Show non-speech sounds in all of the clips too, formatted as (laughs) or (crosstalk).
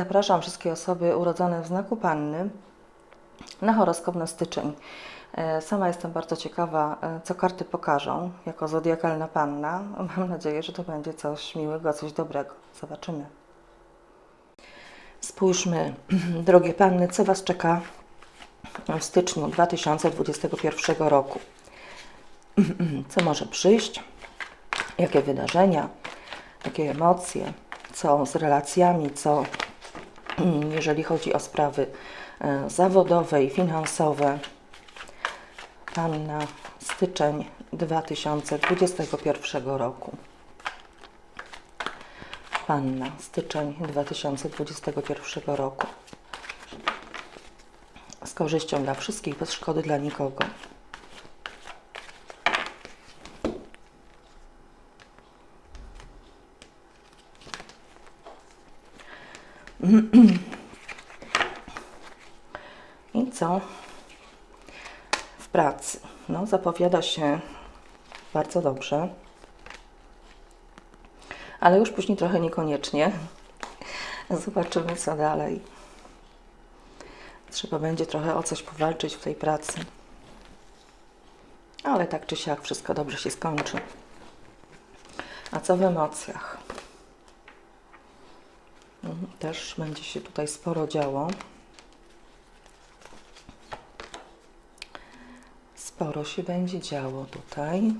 Zapraszam wszystkie osoby urodzone w znaku Panny na horoskop na styczeń. E, Sama jestem bardzo ciekawa, e, co karty pokażą jako zodiakalna panna. (laughs) Mam nadzieję, że to będzie coś miłego, coś dobrego. Zobaczymy. Spójrzmy, (clears throat) drogie panny, co Was czeka w styczniu 2021 roku. (clears throat) Co może przyjść? Jakie wydarzenia? Jakie emocje? Co z relacjami? Co (clears throat) jeżeli chodzi o sprawy e, zawodowe i finansowe? Panna styczeń 2021 roku. Panna styczeń 2021 roku. Z korzyścią dla wszystkich, bez szkody dla nikogo. (clears throat) I co? W pracy. No, zapowiada się bardzo dobrze. Ale już później trochę niekoniecznie. (laughs) Zobaczymy, co dalej. Trzeba będzie trochę o coś powalczyć w tej pracy. Ale tak czy siak wszystko dobrze się skończy. A co w emocjach? Też będzie się tutaj sporo działo. Sporo się będzie działo tutaj.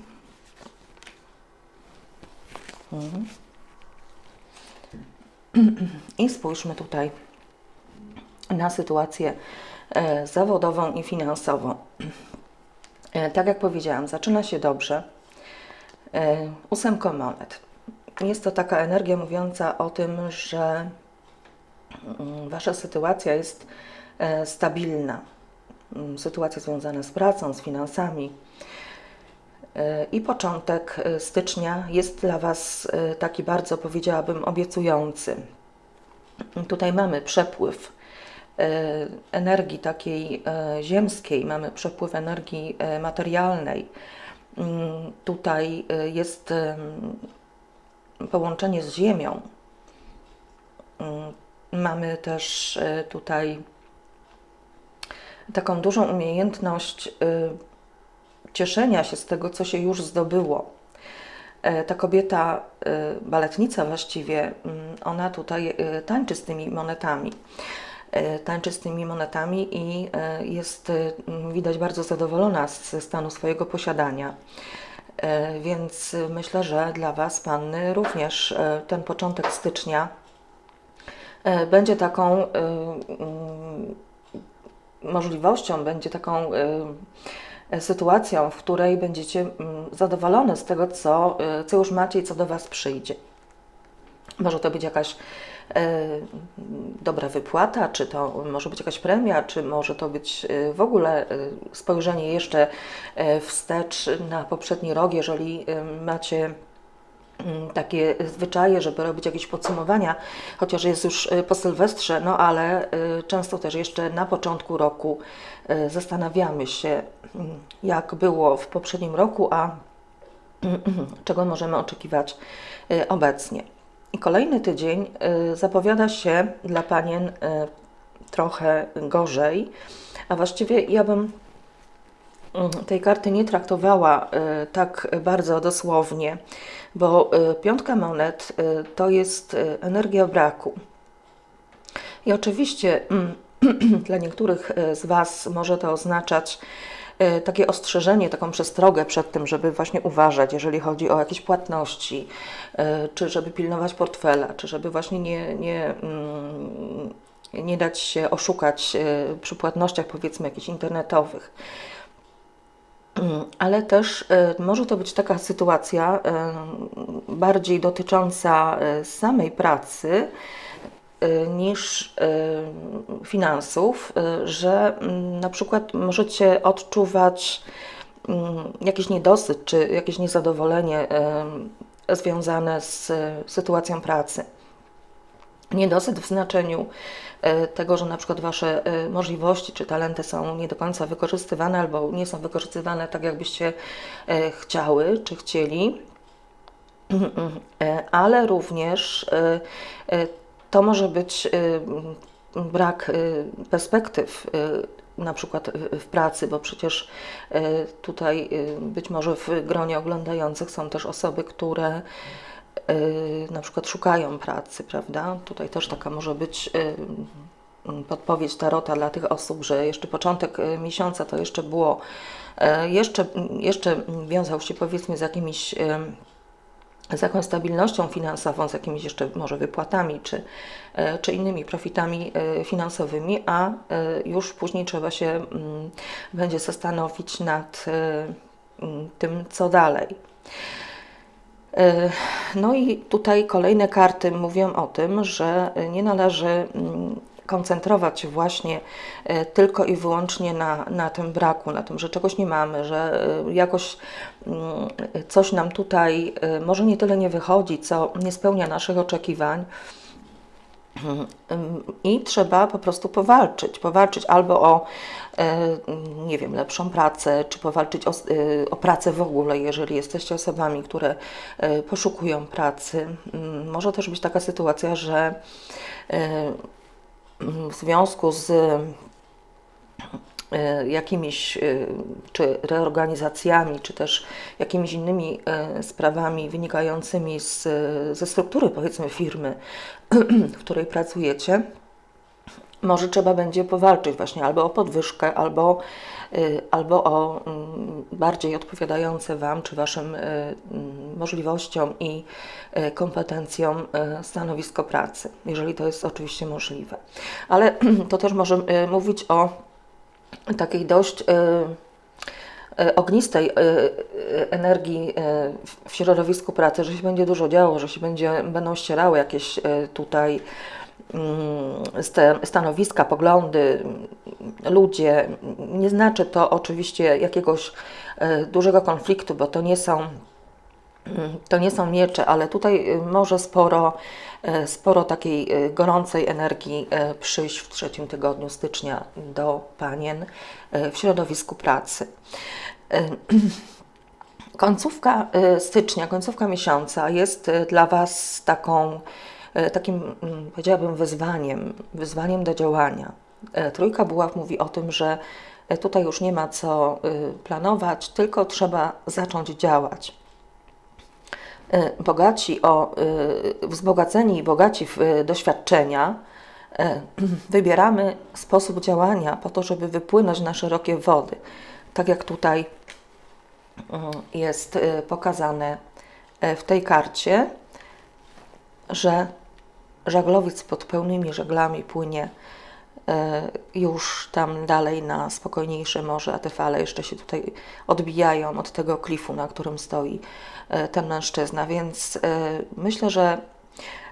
Mhm. I spójrzmy tutaj na sytuację e, zawodową i finansową. E, tak jak powiedziałam, zaczyna się dobrze. E, ósemko monet. Jest to taka energia mówiąca o tym, że Wasza sytuacja jest e, stabilna. Mm, Sytuacja związana z pracą, z finansami. E, I początek e, stycznia jest dla Was taki bardzo, powiedziałabym, obiecujący. Tutaj mamy przepływ energii takiej ziemskiej, mamy przepływ energii materialnej. Mm, Tutaj jest połączenie z ziemią. Mamy też e, tutaj taką dużą umiejętność e, cieszenia się z tego, co się już zdobyło. E, Ta kobieta, baletnica właściwie, mm, ona tutaj tańczy z tymi monetami. Tańczy z tymi monetami i jest widać bardzo zadowolona ze stanu swojego posiadania. Więc myślę, że dla Was, panny, również ten początek stycznia będzie taką e, mm, możliwością, będzie taką e, sytuacją, w której będziecie mm, zadowolone z tego, co, e, co już macie i co do Was przyjdzie. Może to być jakaś e, dobra wypłata, czy to może być jakaś premia, czy może to być e, w ogóle e, spojrzenie jeszcze e, wstecz na poprzedni rok, jeżeli e, macie takie zwyczaje, żeby robić jakieś podsumowania, chociaż jest już e, po Sylwestrze, no ale e, często też jeszcze na początku roku e, zastanawiamy się, mm, jak było w poprzednim roku, a (clears throat) czego możemy oczekiwać obecnie. I kolejny tydzień zapowiada się dla panien trochę gorzej, a właściwie ja bym mm, tej karty nie traktowała e, tak bardzo dosłownie, bo e, piątka monet e, to jest energia braku. I oczywiście mm, (clears throat) dla niektórych z Was może to oznaczać takie ostrzeżenie, taką przestrogę przed tym, żeby właśnie uważać, jeżeli chodzi o jakieś płatności, czy żeby pilnować portfela, czy żeby właśnie nie, nie, mm, nie dać się oszukać przy płatnościach, powiedzmy, jakichś internetowych. Mm, Ale też e, może to być taka sytuacja e, bardziej dotycząca e, samej pracy niż finansów, że mm, na przykład możecie odczuwać mm, jakiś niedosyt czy jakieś niezadowolenie związane z sytuacją pracy. Niedosyt w znaczeniu tego, że na przykład Wasze e, możliwości czy talenty są nie do końca wykorzystywane albo nie są wykorzystywane tak, jakbyście e, chciały czy chcieli, E, ale również e, e, To może być brak perspektyw, na przykład w pracy, bo przecież tutaj być może w gronie oglądających są też osoby, które na przykład szukają pracy, prawda? Tutaj też taka może być y, mm, podpowiedź Tarota dla tych osób, że jeszcze początek y, miesiąca to jeszcze było, jeszcze, jeszcze wiązał się powiedzmy z jakimiś z jakąś stabilnością finansową, z jakimiś jeszcze może wypłatami czy, czy innymi profitami finansowymi, a już później trzeba się mm, będzie zastanowić nad mm, tym, co dalej. E, No i tutaj kolejne karty mówią o tym, że nie należy mm, koncentrować się właśnie e, tylko i wyłącznie na, na tym braku, na tym, że czegoś nie mamy, że e, jakoś mm, coś nam tutaj może nie tyle nie wychodzi, co nie spełnia naszych oczekiwań. I trzeba po prostu powalczyć. Powalczyć albo o, e, nie wiem, lepszą pracę, czy powalczyć o, e, o pracę w ogóle, jeżeli jesteście osobami, które e, poszukują pracy. Ym, Może też być taka sytuacja, że e, w związku z jakimiś e, czy reorganizacjami, czy też jakimiś innymi e, sprawami wynikającymi z, ze struktury, powiedzmy, firmy, (clears throat) w której pracujecie, może trzeba będzie powalczyć właśnie albo o podwyżkę, albo, albo o mm, bardziej odpowiadające Wam czy Waszym mm, możliwościom i kompetencjom stanowisko pracy, jeżeli to jest oczywiście możliwe. Ale (clears throat) to też może y, mówić o takiej dość y, y, ognistej y, energii w- środowisku pracy, że się będzie dużo działo, że się będzie, będą ścierały jakieś tutaj mm, stanowiska, poglądy, mm, ludzie. Nie znaczy to oczywiście jakiegoś dużego konfliktu, bo to nie są to nie są miecze, ale tutaj y, może sporo, y, sporo takiej y, gorącej energii przyjść w trzecim tygodniu stycznia do panien w środowisku pracy. (clears throat) Końcówka stycznia, końcówka miesiąca jest dla Was taką, takim, mm, powiedziałabym, wyzwaniem, wyzwaniem do działania. Trójka buław mówi o tym, że tutaj już nie ma co planować, tylko trzeba zacząć działać. Y, Bogaci o, y, wzbogaceni i bogaci w y, doświadczenia, (clears throat) wybieramy sposób działania po to, żeby wypłynąć na szerokie wody. Tak jak tutaj jest pokazane w tej karcie, że żaglowiec pod pełnymi żaglami płynie już tam dalej na spokojniejsze morze, a te fale jeszcze się tutaj odbijają od tego klifu, na którym stoi e, ten mężczyzna. Więc e, myślę, że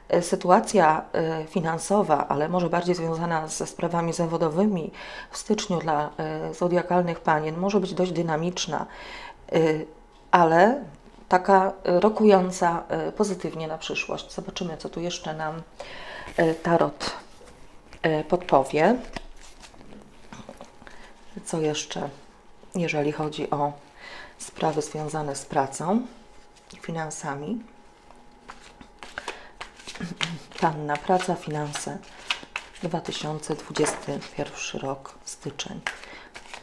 e, sytuacja e, finansowa, ale może bardziej związana ze sprawami zawodowymi w styczniu dla e, zodiakalnych panien może być dość dynamiczna, e, ale taka e, rokująca e, pozytywnie na przyszłość. Zobaczymy, co tu jeszcze nam e, Tarot e, podpowie. Co jeszcze, jeżeli chodzi o sprawy związane z pracą i finansami? Panna Praca, Finanse 2021 rok, styczeń.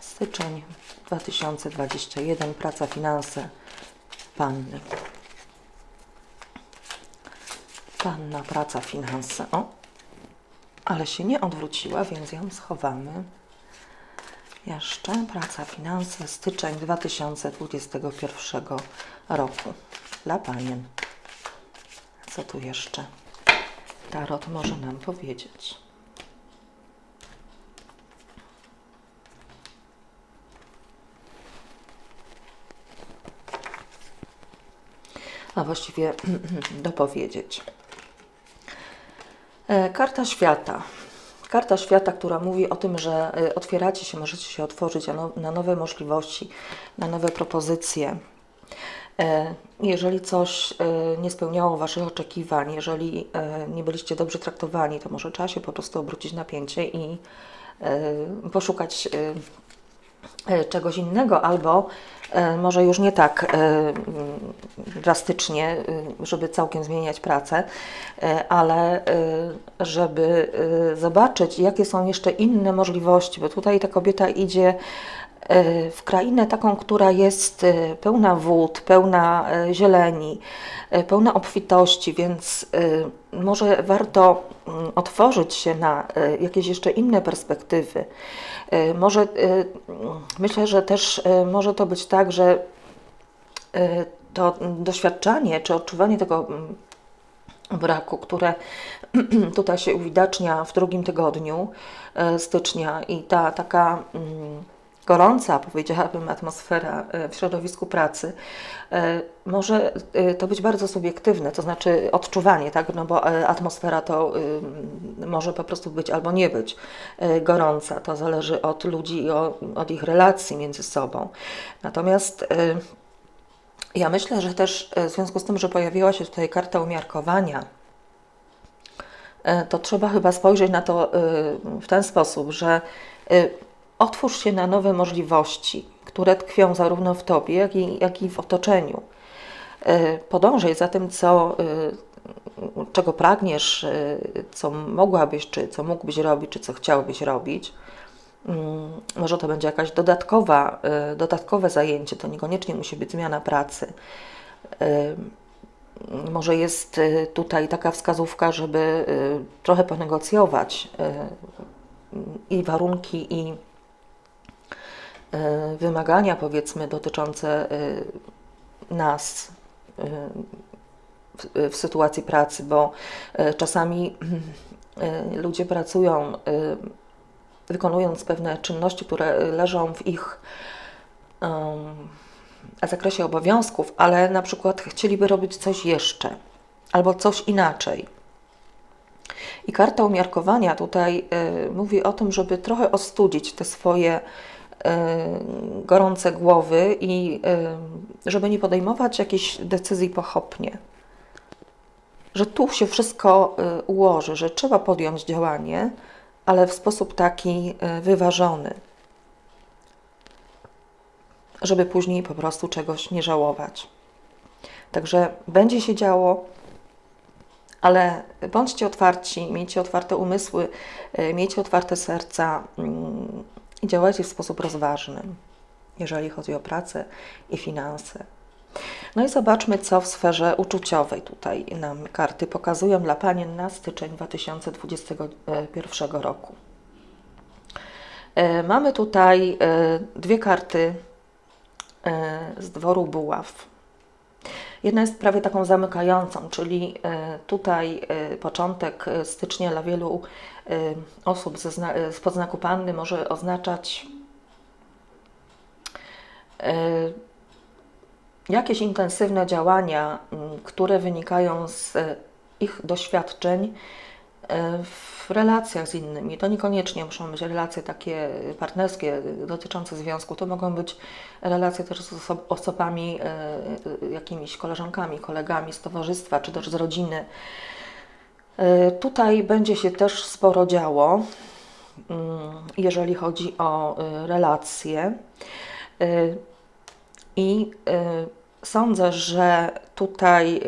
Styczeń 2021, Praca, Finanse Panny. Panna, Praca, Finanse. O, ale się nie odwróciła, więc ją schowamy. Jeszcze Praca, Finanse, styczeń 2021 roku dla Panien. Co tu jeszcze Tarot może nam powiedzieć? A właściwie (clears throat) dopowiedzieć. E, Karta świata. Karta świata, która mówi o tym, że e, otwieracie się, możecie się otworzyć na now- na nowe możliwości, na nowe propozycje. E, Jeżeli coś nie spełniało Waszych oczekiwań, jeżeli nie byliście dobrze traktowani, to może trzeba się po prostu obrócić napięcie i poszukać czegoś innego, albo Może już nie tak e, mm, drastycznie, y, żeby całkiem zmieniać pracę, e, ale e, żeby e, zobaczyć, jakie są jeszcze inne możliwości, bo tutaj ta kobieta idzie e, w krainę taką, która jest e, pełna wód, pełna e, zieleni, e, pełna obfitości, więc e, może warto mm, otworzyć się na e, jakieś jeszcze inne perspektywy. E, Może e, myślę, że też e, może to być tak, że e, to doświadczanie czy odczuwanie tego mm, braku, które (clears throat) tutaj się uwidacznia w drugim tygodniu e, stycznia i ta taka mm, gorąca, powiedziałabym, atmosfera e, w środowisku pracy, e, może e, to być bardzo subiektywne, to znaczy odczuwanie, tak? No bo atmosfera to może po prostu być albo nie być gorąca, to zależy od ludzi i od ich relacji między sobą. Natomiast ja myślę, że też w związku z tym, że pojawiła się tutaj karta umiarkowania, to trzeba chyba spojrzeć na to w ten sposób, że otwórz się na nowe możliwości, które tkwią zarówno w tobie, jak i, jak i w otoczeniu. E, Podążaj za tym, co, e, czego pragniesz, e, co mogłabyś, czy co mógłbyś robić, czy co chciałbyś robić. Mm, Może to będzie jakaś dodatkowa, dodatkowe zajęcie, to niekoniecznie musi być zmiana pracy. Może jest tutaj taka wskazówka, żeby trochę ponegocjować i warunki, i wymagania, powiedzmy, dotyczące e, nas e, w, sytuacji pracy, bo e, czasami (clears throat) e, ludzie pracują e, wykonując pewne czynności, które leżą w ich zakresie obowiązków, ale na przykład chcieliby robić coś jeszcze albo coś inaczej. I karta umiarkowania tutaj mówi o tym, żeby trochę ostudzić te swoje gorące głowy i y, żeby nie podejmować jakichś decyzji pochopnie. Że tu się wszystko y, ułoży, że trzeba podjąć działanie, ale w sposób taki y, wyważony, żeby później po prostu czegoś nie żałować. Także będzie się działo, ale bądźcie otwarci, miejcie otwarte umysły, y, miejcie otwarte serca mm, i działajcie w sposób rozważny, jeżeli chodzi o pracę i finanse. No i zobaczmy, co w sferze uczuciowej tutaj nam karty pokazują dla Panien na styczeń 2021 roku. E, Mamy tutaj e, dwie karty e, z dworu buław. Jedna jest prawie taką zamykającą, czyli e, tutaj e, początek e, stycznia dla wielu osób ze zna- spod znaku panny może oznaczać jakieś intensywne działania, które wynikają z ich doświadczeń w relacjach z innymi. To niekoniecznie muszą być relacje takie partnerskie e, dotyczące związku, to mogą być relacje też z oso- osobami, e, e, jakimiś koleżankami, kolegami z towarzystwa, czy też z rodziny. E, Tutaj będzie się też sporo działo, mm, jeżeli chodzi o e, relacje. E, I e, sądzę, że tutaj e,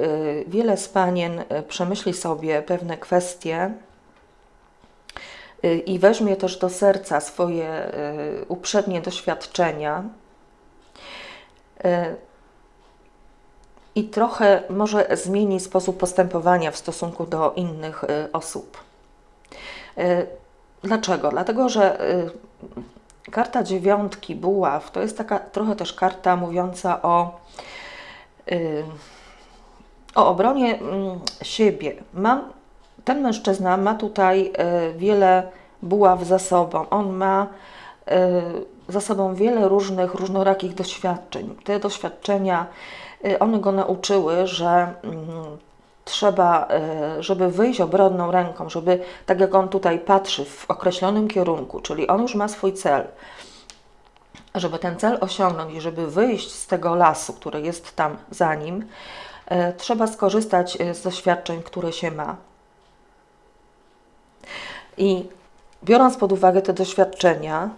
wiele z Panien e, przemyśli sobie pewne kwestie e, i weźmie też do serca swoje uprzednie doświadczenia. I trochę może zmieni sposób postępowania w stosunku do innych osób. Dlaczego? Dlatego, że karta dziewiątki buław to jest taka trochę też karta mówiąca o, y, o obronie mm, siebie. Mam, ten mężczyzna ma tutaj y, wiele buław za sobą. On ma y, za sobą wiele różnych, różnorakich doświadczeń. Te doświadczenia, one go nauczyły, że mm, trzeba, żeby wyjść obronną ręką, żeby tak jak on tutaj patrzy w określonym kierunku, czyli on już ma swój cel, żeby ten cel osiągnąć i żeby wyjść z tego lasu, który jest tam za nim, e, trzeba skorzystać e, z doświadczeń, które się ma. I biorąc pod uwagę te doświadczenia,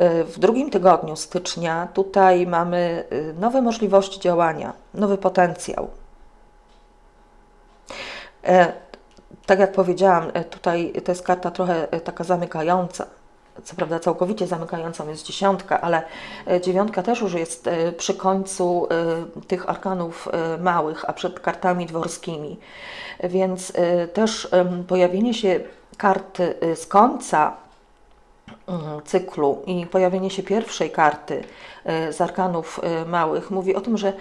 Y, W drugim tygodniu stycznia tutaj mamy nowe możliwości działania, nowy potencjał. E, Tak jak powiedziałam, e, tutaj to jest karta trochę e, taka zamykająca. Co prawda całkowicie zamykającą jest dziesiątka, ale e, dziewiątka też już jest e, przy końcu e, tych arkanów małych, a przed kartami dworskimi. Więc też pojawienie się karty e, z końca mm, cyklu i pojawienie się pierwszej karty z arkanów małych mówi o tym, że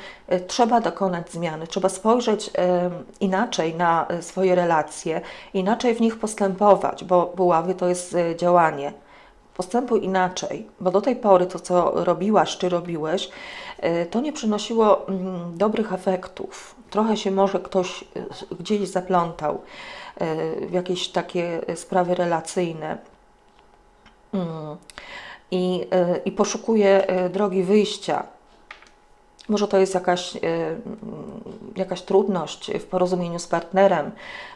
trzeba dokonać zmiany, trzeba spojrzeć inaczej na swoje relacje, inaczej w nich postępować, bo buławy to jest działanie. Postępuj inaczej, bo do tej pory to, co robiłaś czy robiłeś, e, to nie przynosiło mm, dobrych efektów. Trochę się może ktoś e, gdzieś zaplątał e, w jakieś takie sprawy relacyjne Mm. i, y, i poszukuje y, drogi wyjścia. Może to jest jakaś, mm, jakaś trudność w porozumieniu z partnerem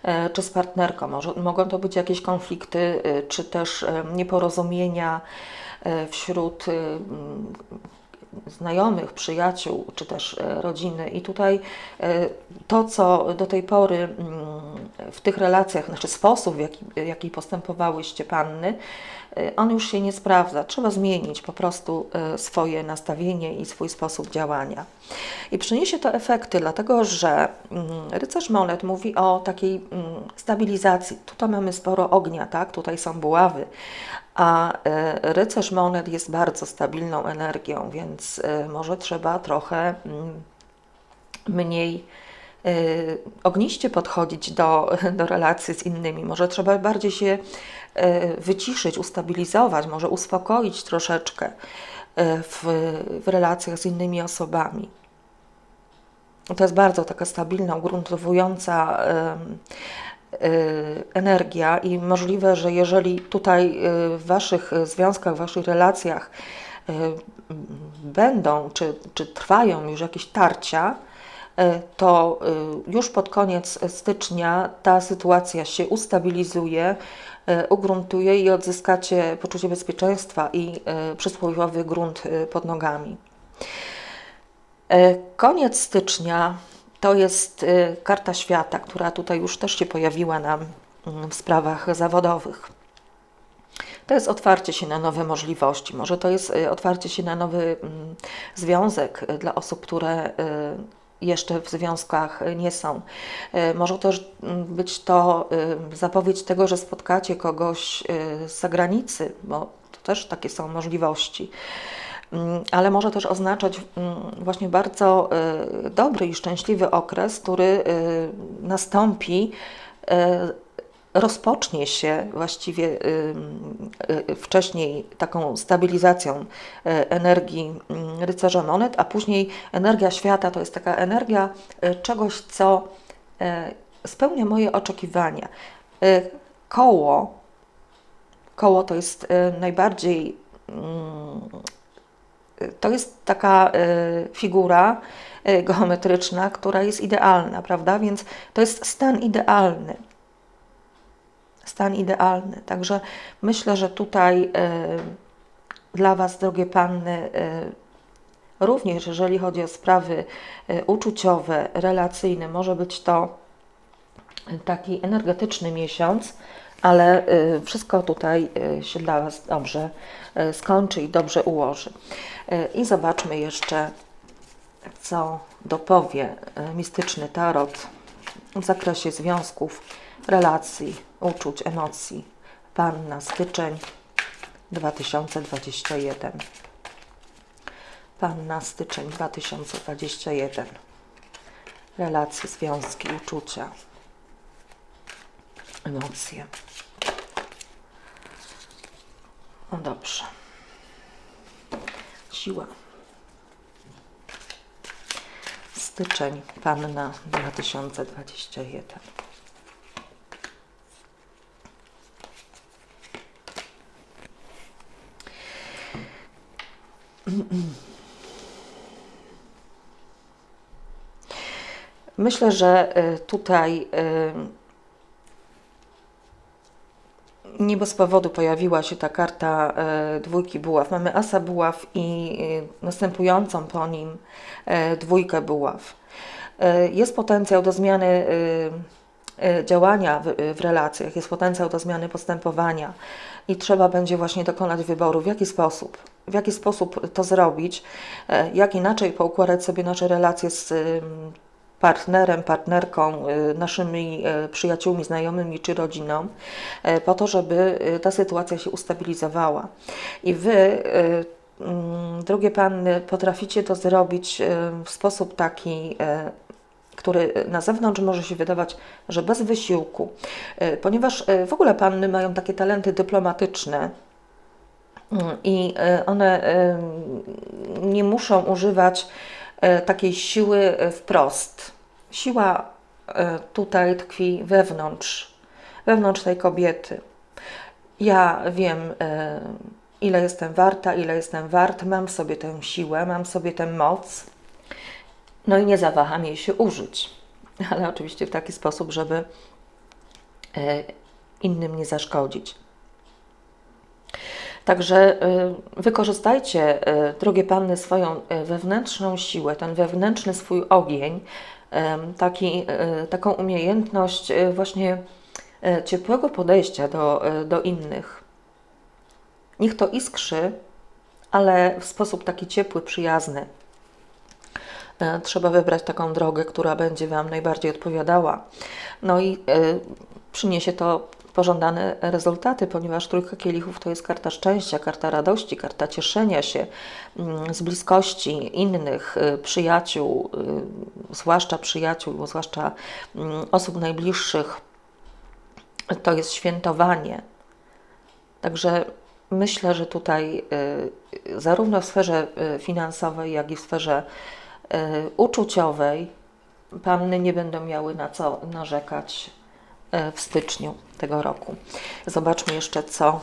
y, czy z partnerką. Może, mogą to być jakieś konflikty y, czy też nieporozumienia wśród znajomych, przyjaciół czy też e, rodziny. I tutaj e, to, co do tej pory w tych relacjach, znaczy sposób, w jaki, jaki postępowałyście panny, e, on już się nie sprawdza. Trzeba zmienić po prostu e, swoje nastawienie i swój sposób działania. I przyniesie to efekty, dlatego że mm, rycerz monet mówi o takiej mm, stabilizacji. Tutaj mamy sporo ognia, tak? Tutaj są buławy, a e, rycerz monet jest bardzo stabilną energią, więc może trzeba trochę mm, mniej ogniście podchodzić do, do relacji z innymi. Może trzeba bardziej się e, wyciszyć, ustabilizować, może uspokoić troszeczkę e, w, w relacjach z innymi osobami. To jest bardzo taka stabilna, ugruntowująca y, energia i możliwe, że jeżeli tutaj y, w Waszych związkach, w Waszych relacjach y, będą czy, czy trwają już jakieś tarcia, y, to y, już pod koniec stycznia ta sytuacja się ustabilizuje, y, ugruntuje i odzyskacie poczucie bezpieczeństwa i przysłowiowy grunt pod nogami. E, Koniec stycznia to jest e, karta świata, która tutaj już też się pojawiła nam w sprawach zawodowych. To jest otwarcie się na nowe możliwości. Może to jest e, otwarcie się na nowy związek e, dla osób, które e, jeszcze w związkach nie są. E, Może też mm, być to e, zapowiedź tego, że spotkacie kogoś e, z zagranicy, bo to też takie są możliwości. Mm, ale może też oznaczać mm, właśnie bardzo dobry i szczęśliwy okres, który nastąpi, rozpocznie się właściwie y, wcześniej taką stabilizacją y, energii rycerza monet, a później energia świata to jest taka energia y, czegoś, co spełnia moje oczekiwania. Koło, koło to jest najbardziej to jest taka figura geometryczna, która jest idealna, prawda? Więc to jest stan idealny. Stan idealny. Także myślę, że tutaj y, dla Was, drogie panny, y, również jeżeli chodzi o sprawy y, uczuciowe, relacyjne, może być to taki energetyczny miesiąc, ale wszystko tutaj się dla Was dobrze skończy i dobrze ułoży. I zobaczmy jeszcze, co dopowie mistyczny tarot w zakresie związków, relacji, uczuć, emocji. Panna Styczeń 2021. Panna Styczeń 2021. Relacje, związki, uczucia, emocje. No dobrze. Siła. Styczeń, panna 2021. Myślę, że y, tutaj y, Nie bez powodu pojawiła się ta karta e, dwójki buław. Mamy asa buław i e, następującą po nim e, dwójkę buław. E, jest potencjał do zmiany e, e, działania w relacjach, jest potencjał do zmiany postępowania i trzeba będzie właśnie dokonać wyboru, w jaki sposób, w jaki sposób to zrobić, e, jak inaczej poukładać sobie nasze relacje z partnerem, partnerką, y, naszymi y, przyjaciółmi, znajomymi czy rodziną, po to, żeby ta sytuacja się ustabilizowała. I wy, mm, drogie panny, potraficie to zrobić w sposób taki, który na zewnątrz może się wydawać, że bez wysiłku, ponieważ w ogóle panny mają takie talenty dyplomatyczne, i y, one y, nie muszą używać y, takiej siły wprost. Siła tutaj tkwi wewnątrz, wewnątrz tej kobiety. Ja wiem, ile jestem warta, ile jestem wart, mam w sobie tę siłę, mam w sobie tę moc, no i nie zawaham jej się użyć. Ale oczywiście w taki sposób, żeby innym nie zaszkodzić. Także y, wykorzystajcie, y, drogie panny, swoją y, wewnętrzną siłę, ten wewnętrzny swój ogień, taki, taką umiejętność właśnie ciepłego podejścia do, do innych. Niech to iskrzy, ale w sposób taki ciepły, przyjazny. E, Trzeba wybrać taką drogę, która będzie Wam najbardziej odpowiadała. No i przyniesie to pożądane rezultaty, ponieważ trójka kielichów to jest karta szczęścia, karta radości, karta cieszenia się mm, z bliskości innych y, przyjaciół, y, zwłaszcza przyjaciół, zwłaszcza mm, osób najbliższych. To jest świętowanie. Także myślę, że tutaj y, zarówno w sferze finansowej, jak i w sferze uczuciowej panny nie będą miały na co narzekać w styczniu tego roku. Zobaczmy jeszcze, co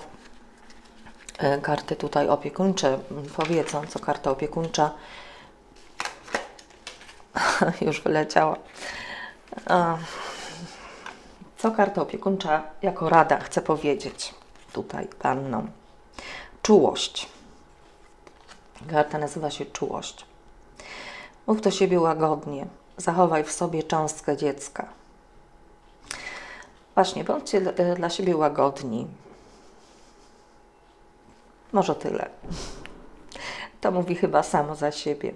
y, karty tutaj opiekuńcze powiedzą, co karta opiekuńcza (laughs) już wyleciała. Co karta opiekuńcza jako rada chce powiedzieć tutaj pannom? Czułość. Karta nazywa się czułość. Mów do siebie łagodnie. Zachowaj w sobie cząstkę dziecka. Właśnie, bądźcie dla- dla siebie łagodni. Może tyle. To mówi chyba samo za siebie.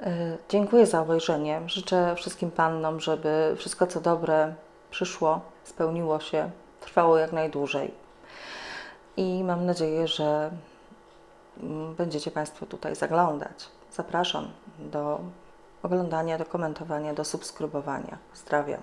E, Dziękuję za obejrzenie. Życzę wszystkim pannom, żeby wszystko co dobre przyszło, spełniło się, trwało jak najdłużej. I mam nadzieję, że będziecie Państwo tutaj zaglądać. Zapraszam do oglądania, do komentowania, do subskrybowania. Pozdrawiam.